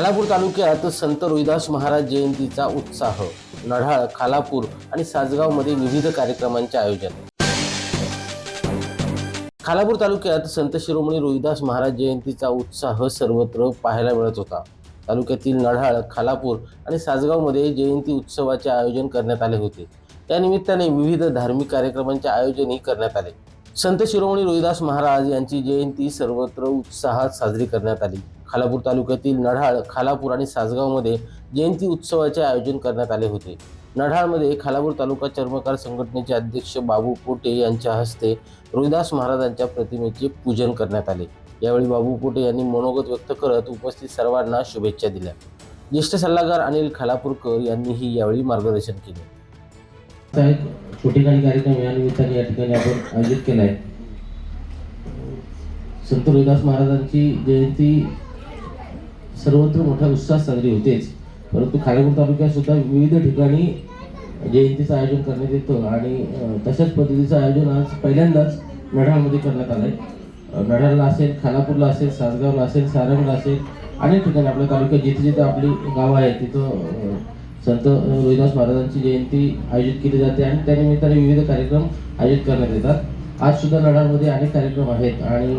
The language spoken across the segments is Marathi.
खालापूर तालुक्यात संत रोहिदास महाराज जयंतीचा उत्साह नढाळ खालापूर आणि सासगावमध्ये विविध कार्यक्रमांचे आयोजन. खालापूर तालुक्यात संत शिरोमणी रोहिदास महाराज जयंतीचा उत्साह सर्वत्र पाहायला मिळत होता. तालुक्यातील नढाळ खालापूर आणि सासगावमध्ये जयंती उत्सवाचे आयोजन करण्यात आले होते. त्यानिमित्ताने विविध धार्मिक कार्यक्रमांचे आयोजनही करण्यात आले. संत शिरोमणी रोहिदास महाराज यांची जयंती सर्वत्र उत्साहात साजरी करण्यात आली. खालापूर तालुक्यातील नढाळ खालापूर आणि सासगावमध्ये जयंती उत्सवाचे आयोजन करण्यात आले होते. नढाळमध्ये खालापूर तालुका चर्मकार संघटनेचे अध्यक्ष बाबू पोटे यांच्या हस्ते रोहिदास महाराजांच्या प्रतिमेचे पूजन करण्यात आले. यावेळी बाबू पोटे यांनी मनोगत व्यक्त करत उपस्थित सर्वांना शुभेच्छा दिल्या. ज्येष्ठ सल्लागार अनिल खालापूरकर यांनीही यावेळी मार्गदर्शन केले. छोटे काही कार्यक्रम या निमित्ताने या ठिकाणी आपण आयोजित केला आहे. संत रोहिदास महाराजांची जयंती सर्वत्र मोठ्या उत्साहात साजरी होतेच. परंतु खालापूर तालुक्यात सुद्धा विविध ठिकाणी जयंतीचं आयोजन करण्यात येतं आणि तशाच पद्धतीचं आयोजन आज पहिल्यांदाच नढाळमध्ये करण्यात आलं आहे नढाळला असेल खालापूरला असेल सासगावला असेल सारंगला असेल अनेक ठिकाणी आपल्या तालुक्यात जिथे जिथे आपली गावं आहेत तिथं संत रोहिदास महाराजांची जयंती आयोजित केली जाते आणि त्यानिमित्ताने विविध कार्यक्रम आयोजित करण्यात येतात. आज सुद्धा नडाळमध्ये अनेक कार्यक्रम आहेत आणि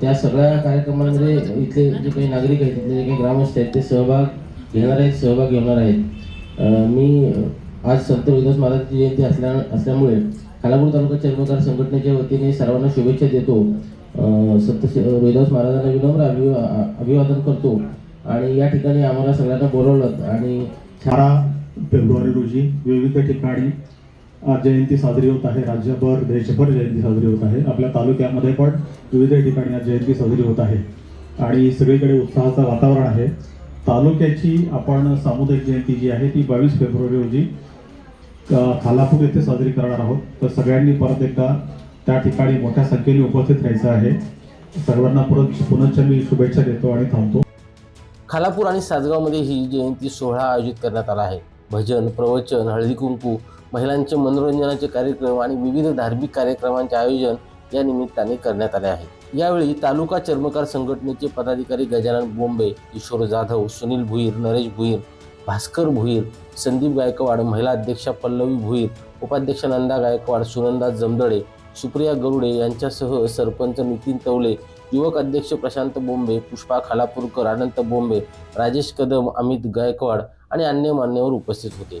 त्या सगळ्या कार्यक्रमांमध्ये इथले जे काही नागरिक आहेत तिथले जे काही ग्रामस्थ आहेत ते सहभाग घेणार आहेत सहभाग घेणार आहेत. मी आज संत रोहिदास महाराजची जयंती असल्या असल्यामुळे खालापूर तालुका चर्मकार संघटनेच्या वतीने सर्वांना शुभेच्छा देतो. संत रोहिदास महाराजांना विनम्र अभिवा अभिवादन करतो. आणि या ठिकाणी आम्हाला सगळ्यांना बोलवलं आणि बारा फेब्रुवारी रोजी विविध ठिकाणी आज जयंती साजरी होत आहे. राज्यभर देशभर जयंती साजरी होत आहे. आपल्या तालुक्यामध्ये पण विविध ठिकाणी आज जयंती साजरी होत आहे. आणि सगळीकडे उत्साहाचं वातावरण आहे. तालुक्याची आपण सामुदायिक जयंती जी आहे ती बावीस फेब्रुवारी रोजी खालापूर येथे साजरी करणार आहोत. तर सगळ्यांनी परत एकदा त्या ठिकाणी मोठ्या संख्येने उपस्थित राहायचं आहे. सर्वांना परत पुनश्च मी शुभेच्छा देतो आणि थांबतो. खालापूर आणि सासगावमध्ये ही जयंती सोहळा आयोजित करण्यात आला आहे. भजन प्रवचन हळदी कुंकू महिलांचे मनोरंजनाचे कार्यक्रम आणि विविध धार्मिक कार्यक्रमांचे आयोजन या निमित्ताने करण्यात आले आहे. यावेळी तालुका चर्मकार संघटनेचे पदाधिकारी गजानन बोंबे किशोर जाधव सुनील भुईर नरेश भुईर भास्कर भुईर संदीप गायकवाड महिला अध्यक्षा पल्लवी भुईर उपाध्यक्ष नंदा गायकवाड सुनंदा जमदडे सुप्रिया गरुडे यांच्यासह सरपंच नितीन तवले युवक अध्यक्ष प्रशांत बोंबे पुष्पा खालापूरकर अनंत बोंबे राजेश कदम अमित गायकवाड आणि अन्य मान्यवर उपस्थित होते.